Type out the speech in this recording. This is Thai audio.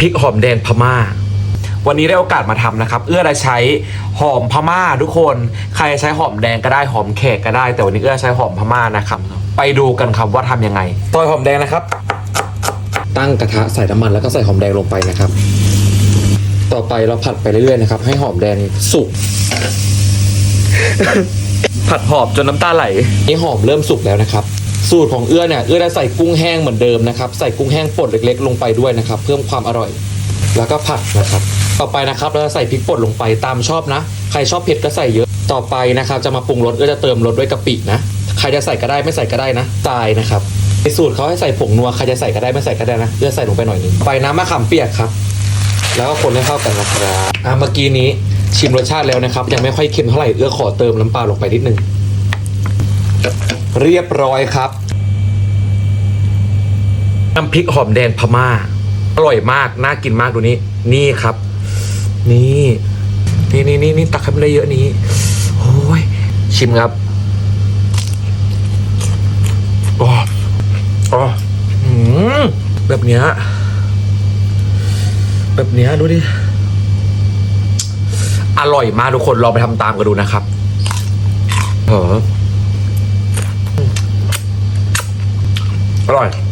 พริกหอมแดงพม่า วันนี้ได้โอกาสมาทำนะครับ เอื้อจะใช้หอมพม่าทุกคน ใครจะใช้หอมแดงก็ได้หอมแขกก็ได้ แต่วันนี้เอื้อใช้หอมพม่านะครับ ไปดูกันครับว่าทำยังไงซอยหอมแดงนะครับ ตั้งกระทะใส่น้ำมันแล้วก็ใส่หอมแดงลงไปนะครับ ต่อไปเราผัดไปเรื่อยๆนะครับ ให้หอมแดงสุก ผัดหอมจนน้ำตาไหล นี่หอมเริ่มสุกแล้วนะครับ สูตรของเอื้อเนี่ยเอื้อจะใส่กุ้งแห้งเหมือนเดิมนะครับ ใส่กุ้งแห้งป่นเล็ก ๆ ลงไปด้วยนะครับ เพิ่มความอร่อย แล้วก็ผัดนะครับ ต่อไปนะครับเราจะใส่พริกป่นลงไปตามชอบนะ ใครชอบเผ็ดก็ใส่เยอะ ต่อไปนะครับจะมาปรุงรสเอื้อจะเติมรสด้วยกะปินะ ใครจะใส่ก็ได้ไม่ใส่ก็ได้นะตายนะครับในสูตรเขาให้ใส่ผงนัวใครจะใส่ก็ได้ไม่ใส่ก็ได้นะเอื้อใส่ลงไปหน่อยนึงไปน้ำมะขามเปียกครับ แล้วก็คนให้เข้ากันนะครับอะเมื่อกี้นี้ชิมรสชาติแล้วนะครับ ยังไม่ค่อยเค็มเท่าไหร่เอื้อขอเติมน้ำปลาลงไปนิดนึง เรียบร้อยครับ น้ำพริกหอมแดงพม่า อร่อยมาก น่ากินมากดูนี้ นี่ครับ นี่ นี่นี่นี่นี่ตักให้มันได้เยอะนี้โอ้ย ชิมครับอ๋ออ๋อแบบเนี้ย แบบเนี้ยดูดิ อร่อยมากทุกคนลองไปทำตามกันดูนะครับเออ อร่อย